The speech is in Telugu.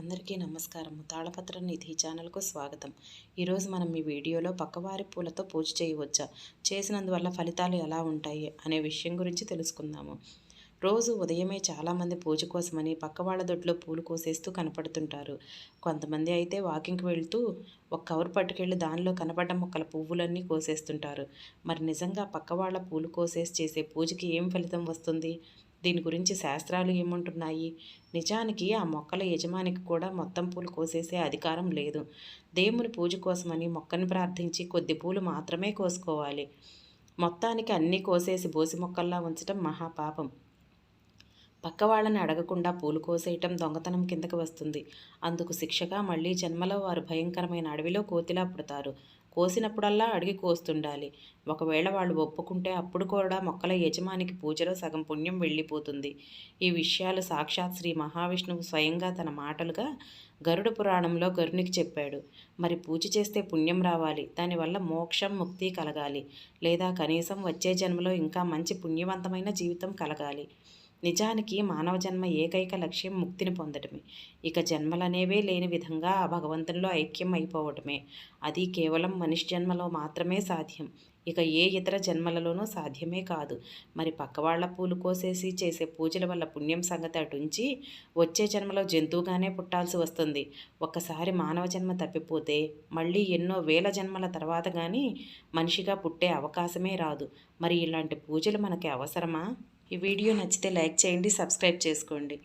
అందరికీ నమస్కారం. తాళపత్ర నిధి ఛానల్కు స్వాగతం. ఈరోజు మనం ఈ వీడియోలో పక్కవారి పూలతో పూజ చేయవచ్చా? చేసినందువల్ల ఫలితాలు ఎలా ఉంటాయి? అనే విషయం గురించి తెలుసుకుందాము. రోజు ఉదయమే చాలామంది పూజ కోసమని పక్క వాళ్ళ దొడ్లో పూలు కోసేస్తూ కనపడుతుంటారు. కొంతమంది అయితే వాకింగ్కి వెళ్తూ ఒక కవర్ పట్టుకెళ్ళి దానిలో కనపడ్డ మొక్కల పువ్వులన్నీ కోసేస్తుంటారు. మరి నిజంగా పక్క వాళ్ళ పూలు కోసేసి చేసే పూజకి ఏం ఫలితం వస్తుంది? దీని గురించి శాస్త్రాలు ఏముంటున్నాయి? నిజానికి ఆ మొక్కల యజమానికి కూడా మొత్తం పూలు కోసేసే అధికారం లేదు. దేవుని పూజ కోసమని మొక్కని ప్రార్థించి కొద్ది పూలు మాత్రమే కోసుకోవాలి. మొత్తానికి అన్నీ కోసేసి బోసి మొక్కల్లా ఉంచటం మహాపాపం పక్క వాళ్ళని అడగకుండా పూలు కోసేయటం దొంగతనం కిందకి వస్తుంది. అందుకు శిక్షగా మళ్ళీ జన్మలో వారు భయంకరమైన అడవిలో కోతిలా పుడతారు. కోసినప్పుడల్లా అడిగి కోస్తుండాలి. ఒకవేళ వాళ్ళు ఒప్పుకుంటే అప్పుడు కూడా మొక్కల యజమానికి పూజలో సగం పుణ్యం వెళ్ళిపోతుంది. ఈ విషయాలు సాక్షాత్ శ్రీ మహావిష్ణువు స్వయంగా తన మాటలుగా గరుడ పురాణంలో గరునికి చెప్పాడు. మరి పూజ చేస్తే పుణ్యం రావాలి. దానివల్ల మోక్షం ముక్తి కలగాలి. లేదా కనీసం వచ్చే జన్మలో ఇంకా మంచి పుణ్యవంతమైన జీవితం కలగాలి. నిజానికి మానవ జన్మ ఏకైక లక్ష్యం ముక్తిని పొందటమే. ఇక జన్మలనేవే లేని విధంగా ఆ భగవంతునిలో ఐక్యం అయిపోవటమే. అది కేవలం మనిషి జన్మలో మాత్రమే సాధ్యం. ఇక ఏ ఇతర జన్మలలోనూ సాధ్యమే కాదు. మరి పక్కవాళ్ళ పూలు కోసేసి చేసే పూజల వల్ల పుణ్యం సంగతి అటుంచి వచ్చే జన్మలో జంతువుగానే పుట్టాల్సి వస్తుంది. ఒక్కసారి మానవ జన్మ తప్పిపోతే మళ్ళీ ఎన్నో వేల జన్మల తర్వాత కానీ మనిషిగా పుట్టే అవకాశమే రాదు. మరి ఇలాంటి పూజలు మనకి అవసరమా? ఈ వీడియో నచ్చితే లైక్ చేయండి సబ్స్క్రైబ్ చేసుకోండి.